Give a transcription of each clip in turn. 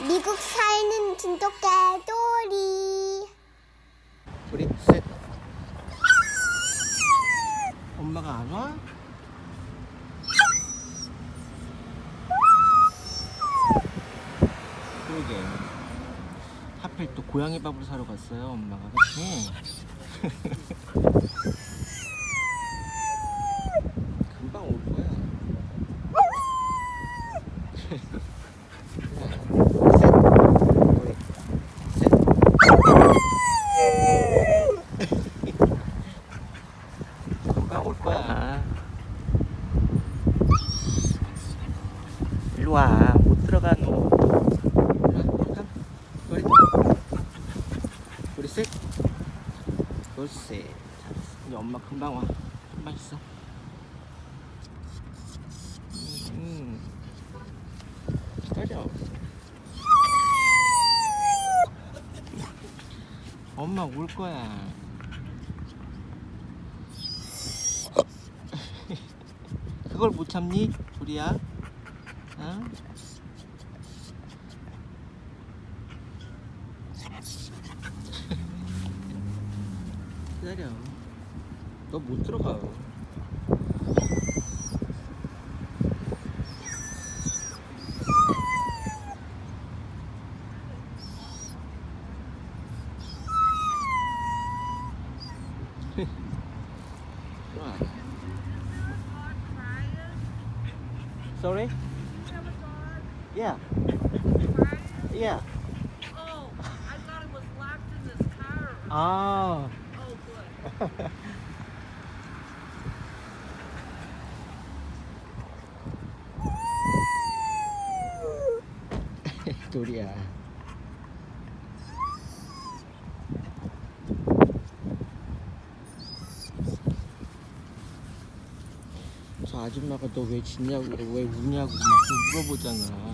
미국 사는 진돗개 도리. 우리 셋. 엄마가 안 와? 그러게. 하필 또 고양이 밥을 사러 갔어요, 엄마가. 그치? 금방 올 거야. 셋. 우리 셋. 금방 올 거야. 일로 와. 못 들어가, 너. 우리, 우리 셋. 글쎄. 이제 엄마 금방 와. 금방 있어. 음. 기다려. 엄마 올 거야. 그걸 못 참니? 둘이야? 어? 기다려. 너 못 들어가. 들어와. Sorry? Yeah. Yeah. Oh, I thought it was locked in this car. 아. Oh, good. 둘이야. 저 아줌마가 너 왜 짖냐고 왜 우냐고 막 물어보잖아.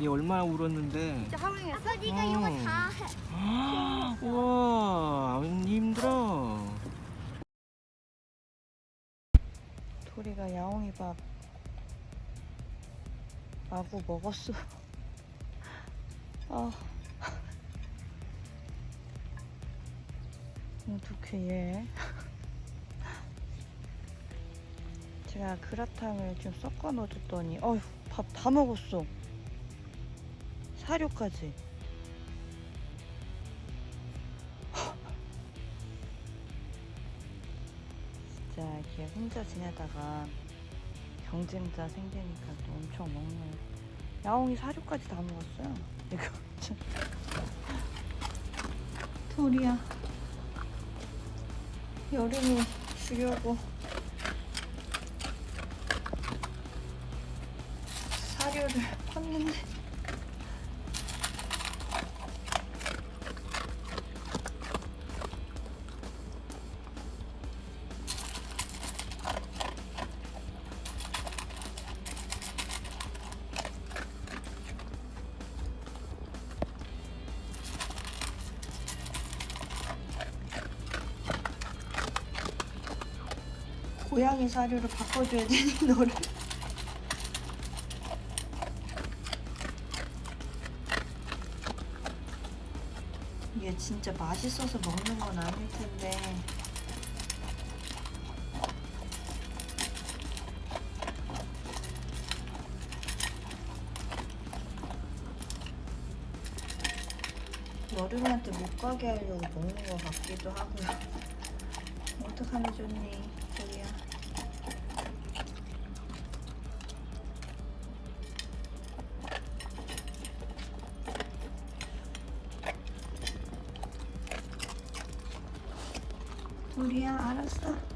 얘 얼마나 울었는데. 아빠 네가 이거 음. 다 해. 우와, 안 힘들어. 도리가 야옹이 밥 마구 먹었어. 아. 어떡해 얘. 제가 그라탕을 좀 섞어 넣어줬더니 어휴 밥 다 먹었어. 사료까지. 진짜 이렇게 혼자 지내다가 경쟁자 생기니까 또 엄청 먹는 야옹이 사료까지 다 먹었어요. 이거 참. 도리야. 여름이 주려고. 사료를 팠는데 고양이 사료를 바꿔줘야 되니 너를. 이게 진짜 맛있어서 먹는 건 아닐 텐데. 여름한테 못 가게 하려고 먹는 것 같기도 하고요. 어떡하면 좋니, 우리야 알았어.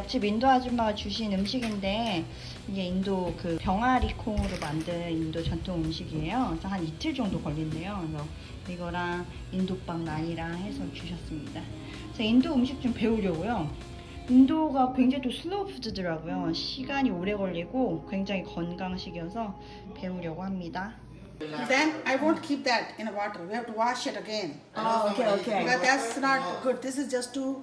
옆집 인도 아줌마가 주신 음식인데 이게 인도 그 병아리 콩으로 만든 인도 전통 음식이에요. 그래서 한 이틀 정도 걸린대요. 그래서 이거랑 인도빵 난이랑 해서 주셨습니다. 그래서 인도 음식 좀 배우려고요. 인도가 굉장히 또 슬로우 푸드더라고요. 시간이 오래 걸리고 굉장히 건강식이어서 배우려고 합니다. Then I won't keep that in the water. We have to wash it again. 아, 오케이, 오케이. Because that's not good. This is just too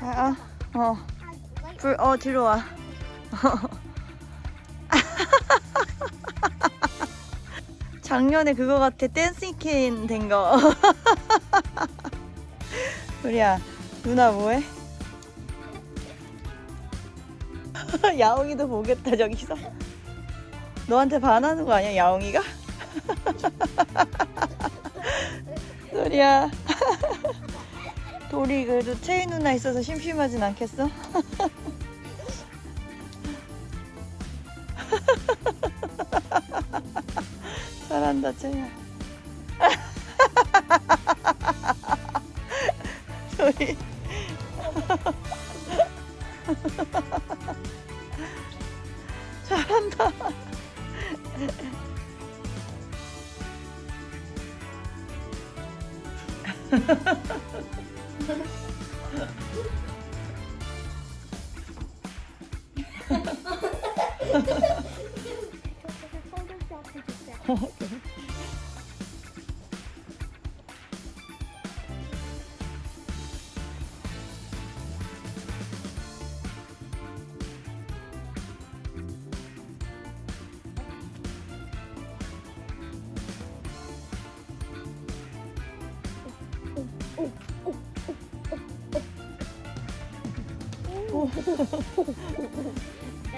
아, 아, 어, 불, 어, 뒤로 와. 작년에 그거 같아. 댄싱 퀸 된 거. 우리야, 누나 뭐해? 야옹이도 보겠다, 저기서. 너한테 반하는 거 아니야, 야옹이가? 소리야. 돌이 그래도 채희 누나 있어서 심심하진 않겠어? 잘한다 채희야. 돌이. 잘한다 성경씨 앞에 주세요.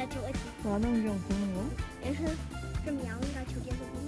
가져오지. 완원경 뭐 보는 거? 그럼 야옹이가 저기에서 보고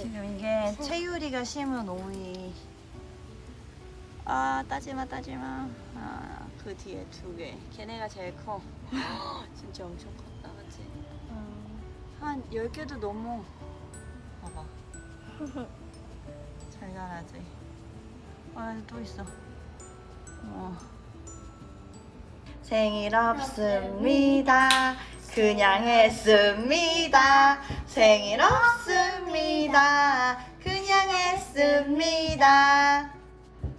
지금 이게 채유리가 심은 오이. 아 따지마 따지마. 아 그 뒤에 두 개. 걔네가 제일 커. 진짜 엄청 컸다 그치? 한 10개도 넘어. 봐봐. 잘 자라지. 아 또 있어. 어. 생일 없습니다. 그냥 했습니다. 생일 없습니다 그냥 했습니다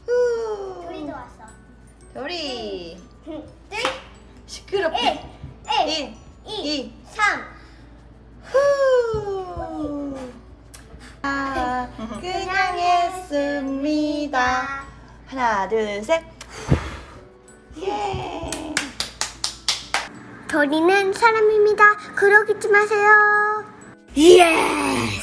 후. 우리도 왔어. 도리 둘, 시끄럽게 1, 1 2, 2 3. 후. 아, 그냥 했습니다. 하나, 둘, 셋. 예. 도리는 사람입니다. 그러기 좀 마세요. 예스!